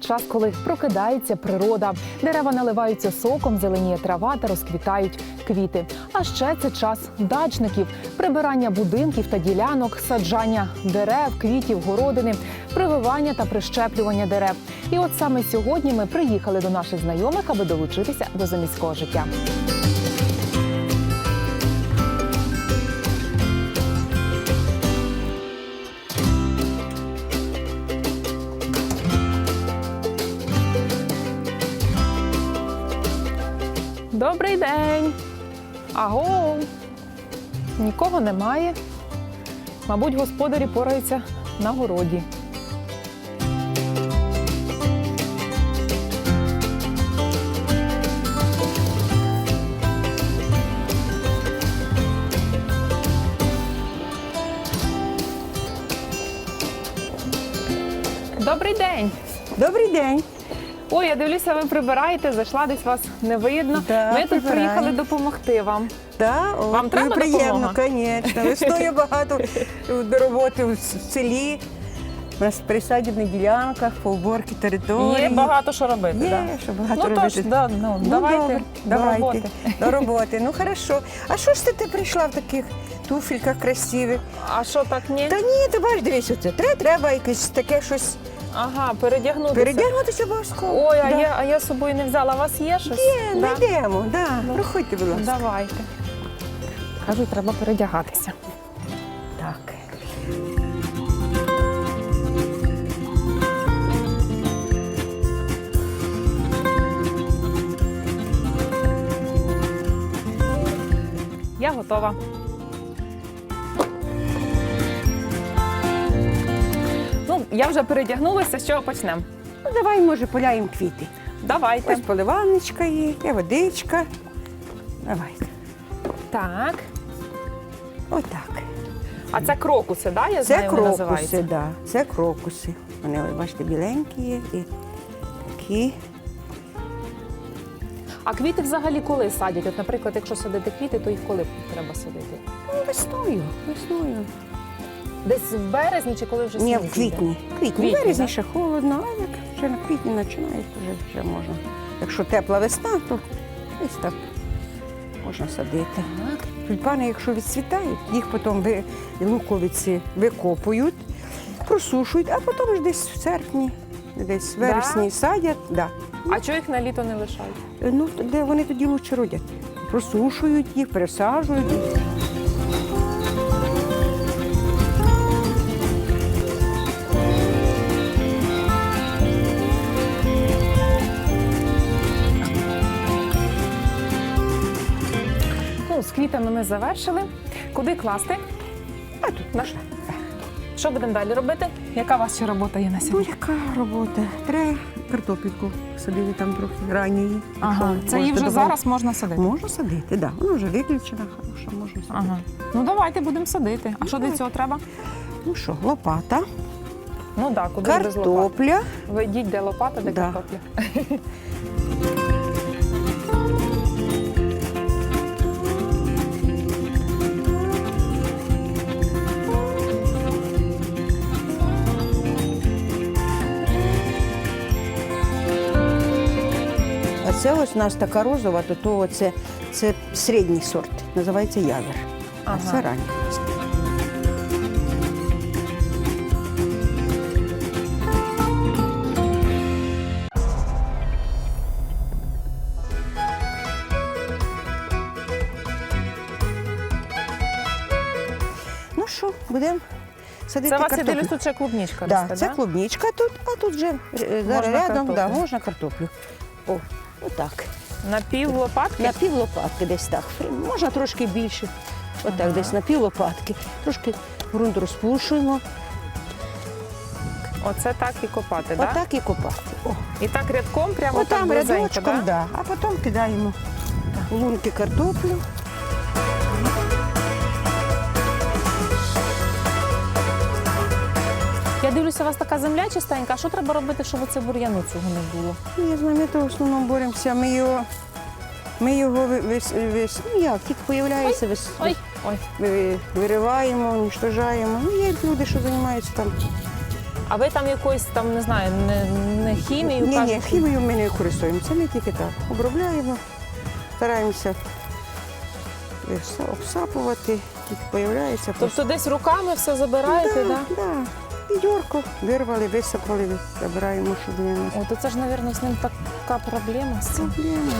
Час, коли прокидається природа. Дерева наливаються соком, зеленіє трава та розквітають квіти. А ще це час дачників, прибирання будинків та ділянок, саджання дерев, квітів, городини, прививання та прищеплювання дерев. І от саме сьогодні ми приїхали до наших знайомих, аби долучитися до заміського життя. День! Аго! Нікого немає. Мабуть, господарі пораються на городі. Добрий день! Добрий день. Ой, я дивлюся, ви прибираєте, зайшла десь вас не видно. Да, Ми тут приїхали допомогти вам. Да, о, Вам треба приємно, допомога? звісно. Весною багато до роботи в селі. У нас присадібних ділянках, по уборці території. Є багато що робити. Є, да. що багато Ну робити. тож, да, ну, Ну, давайте добре, до давайте. роботи. До роботи. Ну хорошо. А що ж ти, ти прийшла в таких туфельках красивих? А що так ні? Та ні, ти бачиш, дивись, оце. Треба, треба якесь таке щось Ага, передягнутися. передягнутися обов'язково. Ой, а, да. я, а я з собою не взяла. У вас є щось? Є, Да? знайдемо, да. Проходьте, будь ласка. Давайте. Кажу, треба передягатися. Так. Я готова. Я вже передягнулася, з чого почнемо? Ну, давай, може, поляємо квіти. Давайте. Ось поливальничка є, є водичка. Давайте. Так. Отак. А це крокуси, да? Я Це знаю, вони крокуси, називаються. да. Це крокуси. Вони, ось, бачите, біленькі є і такі. А квіти взагалі коли садять? От, наприклад, якщо садити квіти, то їх коли треба садити? Ну, весною, весною. Десь в березні чи коли вже Ні, сніг в квітні. Квітні. Квітні, Березні да? ще холодно, а як вже на квітні починає, то вже, вже можна. Якщо тепла весна, то десь так можна садити. Тюльпани, якщо відцвітають, їх потім ви, луковиці викопують, просушують, а потім ж десь в серпні, десь в Да? вересні садять. Да. А чого їх на літо не лишають? Ну, де вони тоді лучше родять. Просушують їх, пересаджують. Квітами ми завершили. Куди класти? А тут На- Що будемо далі робити? Яка у вас ще робота є на Ну, сьогодні? яка робота? Треба картопельку садити там трохи ранньої. Ага, Якщо це її можете вже добав- зараз можна садити. Можна садити, так. Да. Вона вже виключена, хороша, можна садити. Ага. Ну давайте будемо садити. А що для цього треба? Ну що, лопата, Ну так, куди без лопати? картопля. Ви йдіть, де лопата, де Да. картопля. це ось у нас така розова, то, то це, це середній сорт, називається ягер. А це ранній. Ну що, будемо садити Це у вас я картоплю. дивлюсь, тут ще клубничка Да, росте, це да? клубничка тут, а тут вже е, зараз Можна рядом да, можна картоплю. О, отак. На пів лопатки? На пів лопатки десь так. Можна трошки більше. Отак, Ага. десь на пів лопатки. Трошки ґрунт розпушуємо. Оце так і копати, так? Отак і копати. О, І так рядком прямо О, там, там рядочком, да? да? а потім кидаємо лунки картоплю. У вас така земля чистенька. А що треба робити, щоб оце бур'яну цього не було? Ні, з нами то в основному боремося. Ми його, ми його ви- вис, вис, ну як, тільки появляється, вис, Ой, ой. ви- вириваємо, уничтожаємо. Ну, є люди, що займаються там А ви там якоюсь там не знаю, не, не хімію Ні, ні, хімію ми не користуємося, ми тільки так. Обробляємо, стараємося вса- обсапувати, тільки появляється. Тобто десь руками все забираєте, да, так? да. Відьорку вирвали, висипали, забираємо, що. О, то це ж, мабуть, з ним така проблема з цим. Проблема.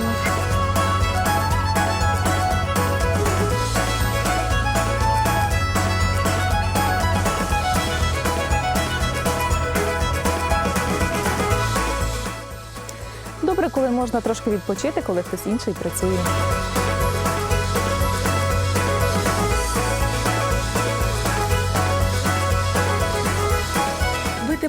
Добре, коли можна трошки відпочити, коли хтось інший працює.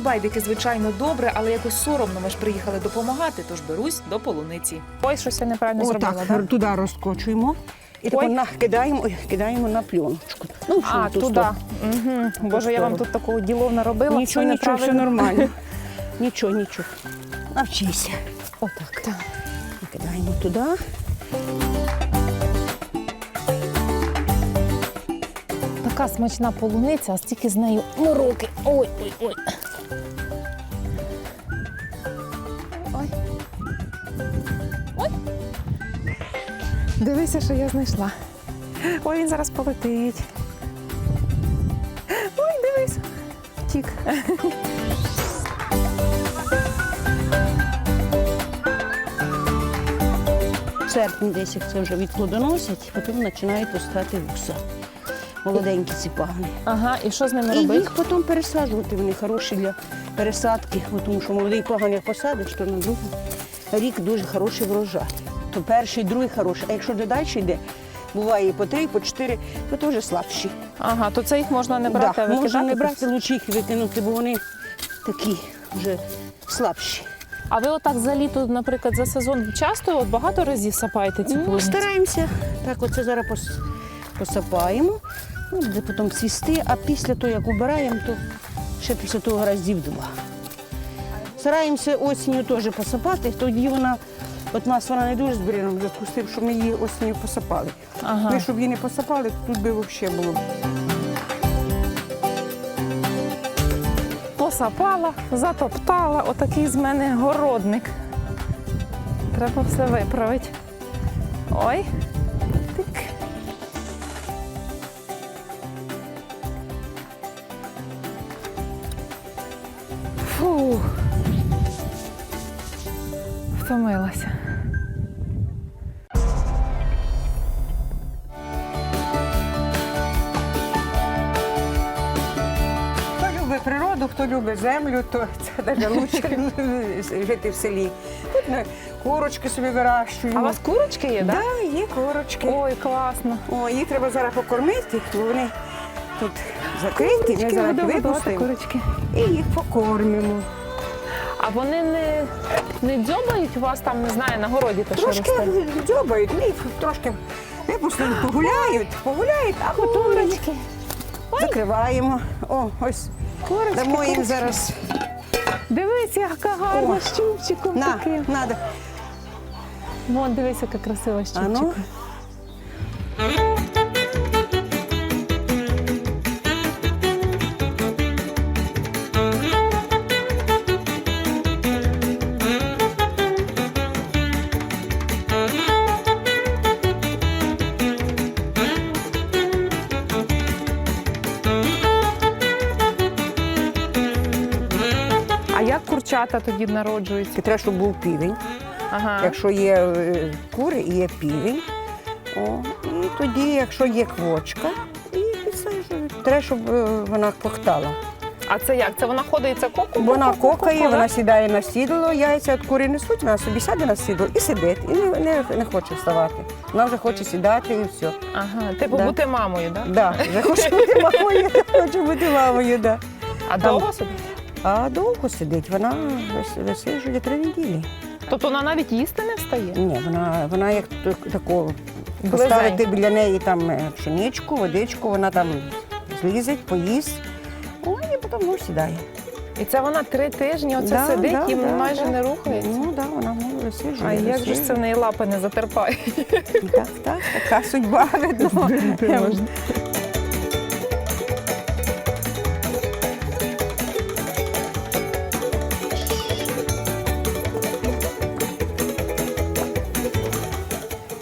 Байдики, звичайно, добре, але якось соромно. Ми ж приїхали допомагати, тож берусь до полуниці. Ой, щось я неправильно зробила, Отак, так? туди розкочуємо. І Ой. так кидаємо, кидаємо на пленочку. Ну, А, ту туди. Угу. Боже, я вам тут такого ділов наробила. Нічого, все нічого, все нормально. Нічого, нічого. Навчися. Отак. Так. Кидаємо туди. Така смачна полуниця, а стільки з нею мороки. Ой, Дивися, що я знайшла. Ой, він зараз полетить. Ой, дивись. Тік. В серпні десь як це вже відплодоносять, потім починають пускати вуса. Молоденькі ці пагани. Ага, і що з ними І їх потім пересаджувати. Вони хороші для пересадки, тому що молодий паган як посадиш, то на другий рік дуже хороший врожай. То перший, другий хороший. А якщо далі йде, буває і по три, і по чотири, то теж слабші. Ага, то це їх можна не брати, да, викидати? можна не брати, лучше їх викинути, бо вони такі вже слабші. А ви отак за літо, наприклад, за сезон часто от багато разів сапаєте ці Ну, стараємося. Так, оце зараз пос- посапаємо, ну, буде потім цвісти, а після того, як убираємо, то ще після того разів два. Стараємося осінню теж посапати, тоді вона, от нас вона не дуже зберігає, в зв'язку з тим, що ми її осінню посапали. Ага. Ми, щоб її не посапали, то тут би взагалі було. Посапала, затоптала, отакий з мене городник. Треба все виправити. Ой. Тик. Фу. Втомилася. Хто любить землю, то це навіть краще жити в селі. Тут ми курочки собі вирощуємо. А у вас курочки є, так? Да, є курочки. Ой, класно. О, їх треба зараз покормити, бо вони тут закриті, ми зараз випустимо курочки. і їх покормимо. А вони не, не дзьобають у вас там, не знаю, на городі те, що Трошки росте? дзьобають, ми їх трошки випустимо, погуляють, погуляють, а потім закриваємо. О, ось Курочки, дамо їм зараз. Дивись, яка гарна О, з чубчиком На, таким. надо. Вон, дивись, яка красива з А ну. чубчиком. Курчата тоді народжуються? Треба, щоб був півень. Ага. Якщо є е, кури і є півень. О, і тоді, якщо є квочка, і підсаджують. Треба, щоб е, вона кохтала. А це як? Це вона ходить, це коку? Вона кокає, вона сідає на сідло, яйця від кури несуть, вона собі сяде на сідло і сидить, і не, не, не хоче вставати. Вона вже хоче сідати і все. Ага, типу Да. бути мамою, так? Да, вже хоче бути мамою, хоче бути мамою, да. А довго собі? А довго сидить, вона вис- висиджує три неділі. Тобто вона навіть їсти не встає? Ні, вона, вона як тако поставити біля неї там е, пшеничку, водичку, вона там злізить, поїсть, о, і потім ну, сідає. І це вона три тижні оце Да, сидить да, і да, майже да. не рухається. Ну так, да, вона ну, висиджує. А як же ж це в неї лапи не затерпають? Так, так, така судьба видно.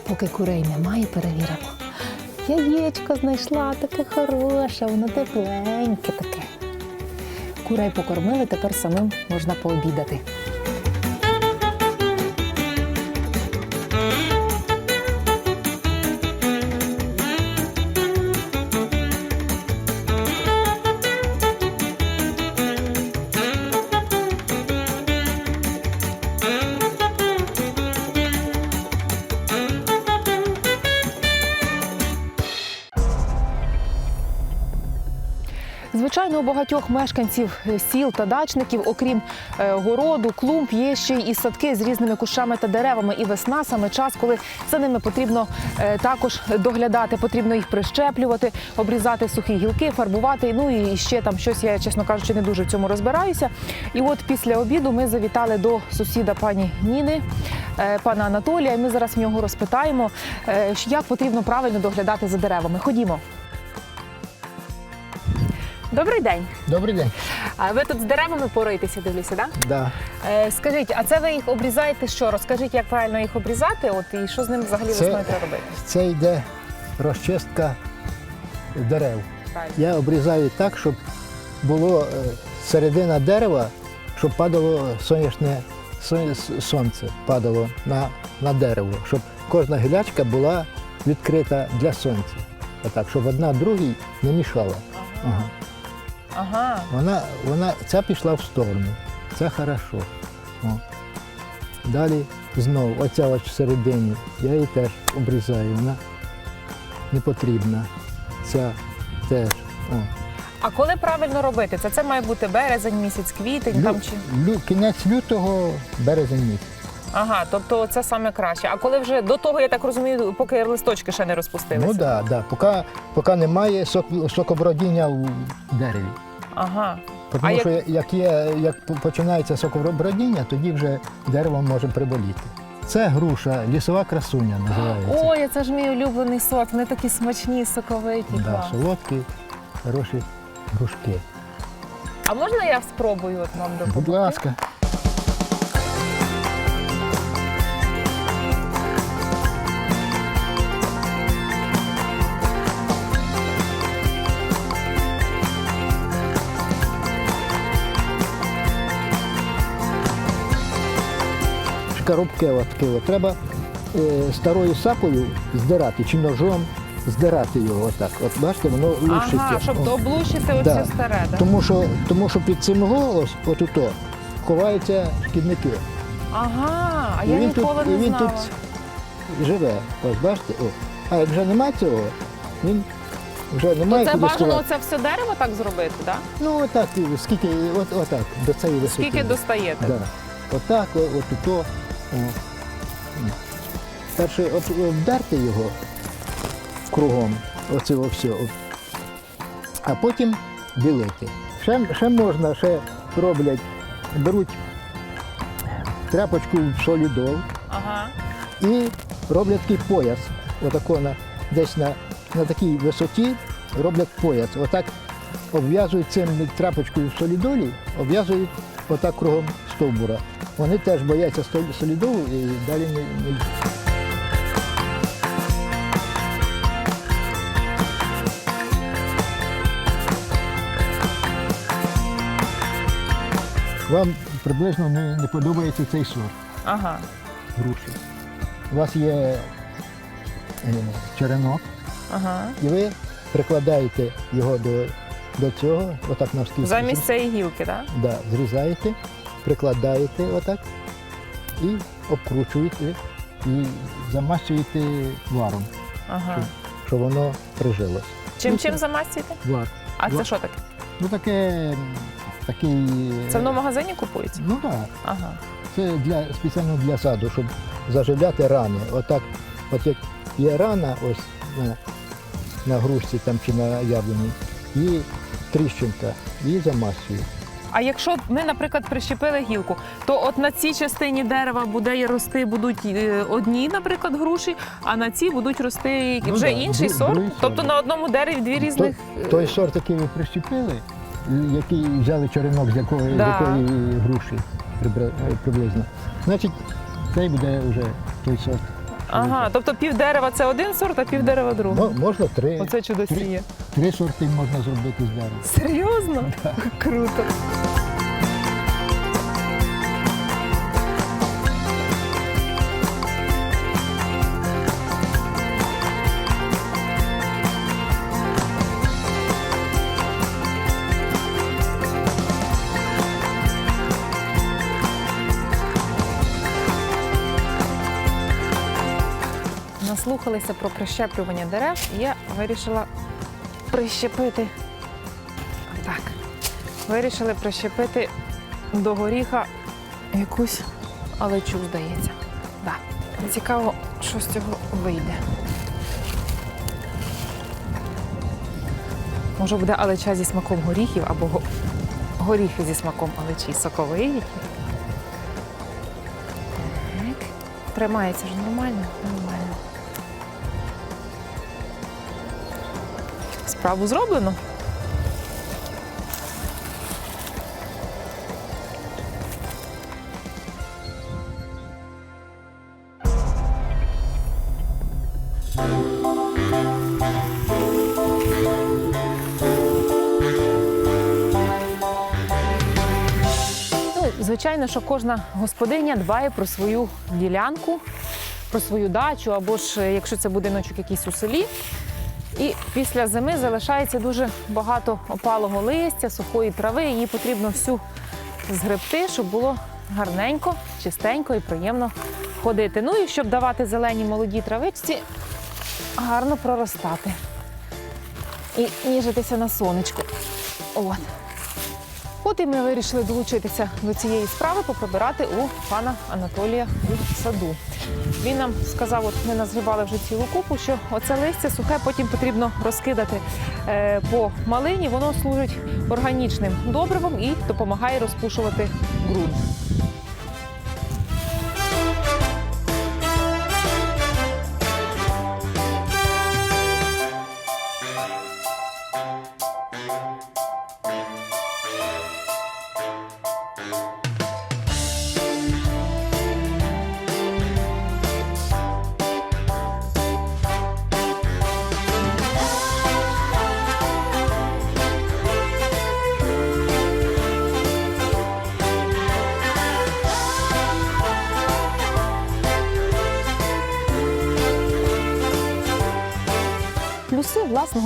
Поки курей немає, перевіримо. Яєчко знайшла таке хороше, воно тепленьке таке. Курей покормили, тепер самим можна пообідати. Звичайно, у багатьох мешканців сіл та дачників, окрім е, городу, клумб, є ще й садки з різними кущами та деревами. І весна саме час, коли за ними потрібно е, також доглядати, потрібно їх прищеплювати, обрізати сухі гілки, фарбувати. Ну і ще там щось, я чесно кажучи, не дуже в цьому розбираюся. І от після обіду ми завітали до сусіда пані Ніни, е, пана Анатолія. Ми зараз в нього розпитаємо, як потрібно правильно доглядати за деревами. Ходімо. Добрий день. Добрий день. А ви тут з деревами поруєтеся, дивлюся, так? Да. Е, скажіть, а це ви їх обрізаєте що? Розкажіть, як правильно їх обрізати? От і що з ним взагалі Це- весною треба робити? Це йде розчистка дерев. Правильно. Я обрізаю так, щоб було е, середина дерева, щоб падало сонячне сонце, падало на, на дерево, щоб кожна гілячка була відкрита для сонця. Отак, щоб одна другій не мішала. Ага. Ага. Вона, вона, ця пішла в сторону. Це хорошо. О. Далі знову, оця ось всередині, я її теж обрізаю, вона не потрібна. Ця теж. О. А коли правильно робити? Це це має бути березень, місяць, квітень Лю, там чи. лю, кінець лютого, березень місяць. Ага, тобто це саме краще. А коли вже до того, я так розумію, поки листочки ще не розпустилися. Ну так, да, да. поки, поки немає сок, соковродіння у дереві. Ага. Тому А як- що як, є, як починається соковродіння, тоді вже дерево може приболіти. Це груша, лісова красуня називається. Ой, це ж мій улюблений сорт. Вони такі смачні, соковиті. Да, солодкі, хороші грушки. А можна я спробую от вам допомогти? Будь ласка. Коробки от такі треба е, старою сапою здирати чи ножом здирати його отак. От бачите, воно лущиться. Ага, щоб О. облущити оце Да. старе. Да? Тому що, тому що під цим голос, отуто, ховаються шкідники. Ага, а І я він тут- ніколи і не він знала. тут живе. Ось бачите? О. А як вже немає цього, він вже немає То це куди бажано сховати. це все дерево так зробити, так? Ну отак, скільки, от, отак, до цієї висоти. Скільки достаєте? Да. Отак, о- отуто. О. Перше от, вдерти його кругом, оце все. А потім білити. Ще, ще можна, ще роблять, беруть тряпочку в солідол Ага. і роблять такий пояс. Отако на, десь на, на такій висоті роблять пояс. Отак обв'язують цим тряпочкою в солідолі, обв'язують отак кругом стовбура. Вони теж бояться стол- і далі не, не йдуть. Вам приблизно не, не подобається цей сорт Ага. груші. У вас є е, черенок, Ага. і ви прикладаєте його до, до цього, отак навскільки. Замість цієї гілки, так? Да, зрізаєте, прикладаєте отак і обкручуєте і замащуєте варом, Ага. щоб воно прижилось. Чим Ну, чим замастюєте? Вар. А це Вар. що таке? Ну таке такий. Це воно в магазині купується? Ну так. Ага. Це для спеціально для саду, щоб заживляти рани. Отак, от як є рана ось на, на грушці там чи на яблуні, і тріщинка, її замасює. А якщо ми, наприклад, прищепили гілку, то от на цій частині дерева буде рости будуть е, одні, наприклад, груші, а на цій будуть рости Ну вже да, інший сорт. другий Тобто сорт. на одному дереві дві різних. Той, той сорт, який ви прищепили, який взяли черенок з якої, Да. з якої груші е, приблизно, значить, цей буде вже той сорт Ага, тобто пів дерева це один сорт, а пів дерева другий. Мо- Можна три, Оце чудо сіє. три сорти можна зробити з дерева. Серйозно? Круто. Наслухалися про прищеплювання дерев, і я вирішила прищепити так. Вирішили прищепити до горіха якусь алечу, здається. Да. Цікаво, що з цього вийде. Може буде алеча зі смаком горіхів або горіхи зі смаком алечі соковиті. Так. Тримається ж нормально? Нормально. Справу зроблено. Ну, звичайно, що кожна господиня дбає про свою ділянку, про свою дачу, або ж е, якщо це будиночок якийсь у селі. І після зими залишається дуже багато опалого листя, сухої трави. Її потрібно всю згребти, щоб було гарненько, чистенько і приємно ходити. Ну і щоб давати зелені молоді травичці, гарно проростати і ніжитися на сонечку. От. От і ми вирішили долучитися до цієї справи, поприбирати у пана Анатолія у саду. Він нам сказав, от ми назгрібали вже цілу купу, що оце листя сухе потім потрібно розкидати е, по малині. Воно служить органічним добривом і допомагає розпушувати ґрунт.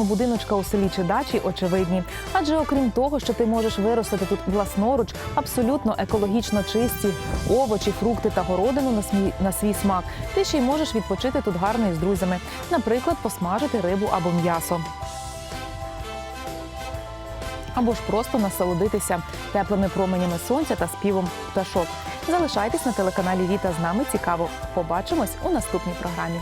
Власного будиночка у селі чи дачі очевидні. Адже окрім того, що ти можеш виростити тут власноруч абсолютно екологічно чисті овочі, фрукти та городину на свій, на свій смак, ти ще й можеш відпочити тут гарно із друзями, наприклад, посмажити рибу або м'ясо. Або ж просто насолодитися теплими променями сонця та співом пташок. Залишайтесь на телеканалі Віта з нами цікаво. Побачимось у наступній програмі.